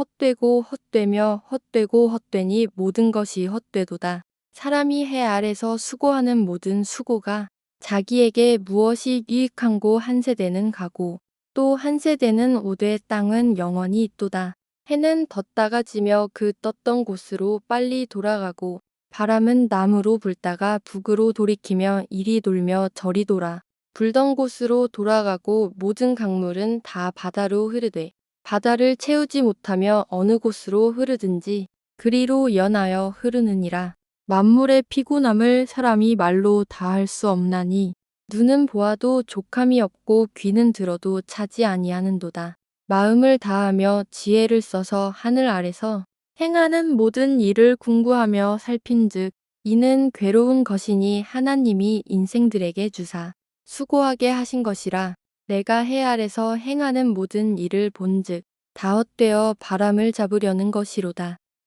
헛되고 헛되며 헛되고 헛되니 모든 것이 헛되도다. 사람이 해 아래서 수고하는 모든 수고가 자기에게 무엇이 유익한고 한 세대는 가고 또 한 세대는 오되 땅은 영원히 있도다. 해는 떴다가 지며 그 떴던 곳으로 빨리 돌아가고 바람은 남으로 불다가 북으로 돌이키며 이리 돌며 저리 돌아 불던 곳으로 돌아가고 모든 강물은 다 바다로 흐르되 바다를 채우지 못하며 어느 곳으로 흐르든지 그리로 연하여 흐르느니라. 만물의 피곤함을 사람이 말로 다 할 수 없나니 눈은 보아도 족함이 없고 귀는 들어도 차지 아니하는도다. 마음을 다하며 지혜를 써서 하늘 아래서 행하는 모든 일을 궁구하며 살핀즉 이는 괴로운 것이니 하나님이 인생들에게 주사 수고하게 하신 것이라 내가 해 아래서 행하는 모든 일을 본즉 다 헛되어 바람을 잡으려는 것이로다.